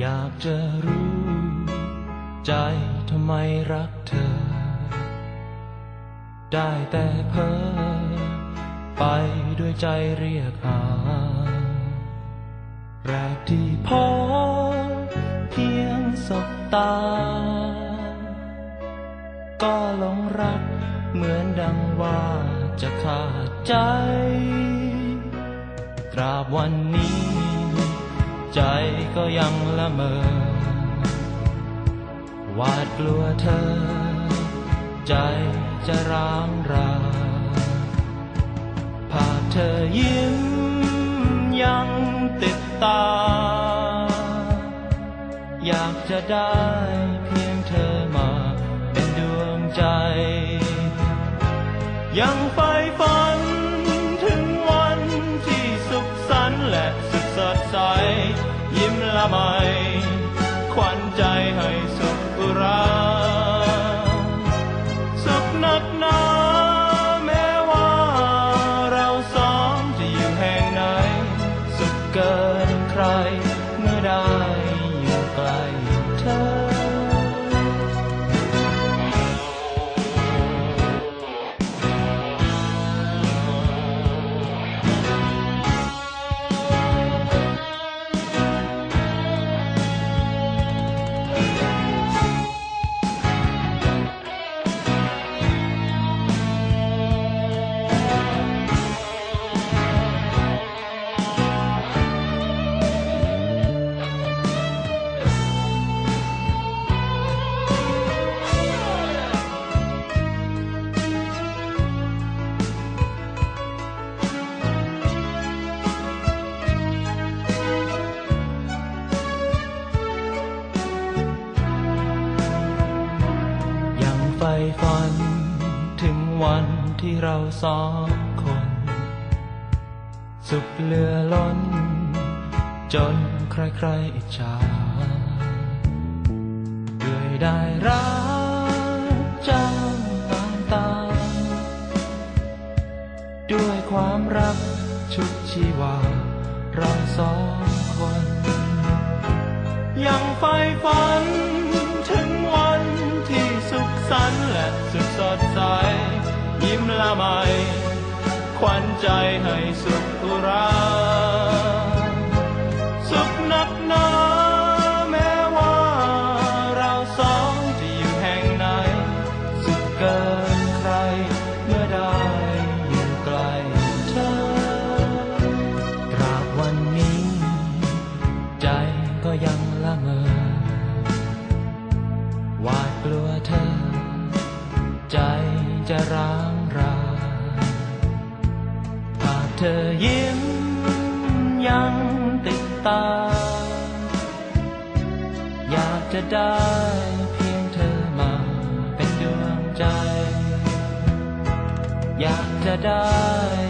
อยากจะรู้ ใจทำไมรักเธอ ได้แต่เพ้อไปด้วยใจเรียกหา แรกที่พอเพียงสบตา ก็หลงรักเหมือนดังว่าจะขาดใจ ตราบวันนี้ ใจก็ยังละเมอหวาดกลัวเธอ ใจจะร้างราภาพเธอยิ้มยังติดตา อยากจะได้เพียงเธอมาเป็นดวงใจ ยังใฝ่ฝัน สุดสดใส ยิ้มละไม ขวัญใจให้สุขอุรา ยังใฝ่ฝัน ถึงวันที่เราสองคน สุขเหลือล้น จนใครๆอิจฉาด้วยได้รักจ้าน้ำตา ด้วยความรักชุดชีวา เราสองคน ยังใฝ่ฝัน ดใส ยิ้มละไมขวัญใจให้สุขุราสุขนักหนาแม้ว่าเราสองจะอยู่แห่งไหน สุขเกินใครเมื่อได้อยู่ใกล้เธอตราบวันนี้ ใจก็ยังละเมอหวาดกลัวเธอ จะร้างราภาพเธอยิ้มยังติดตา อยากจะได้เพียงเธอมาเป็นดวงใจ อยากจะได้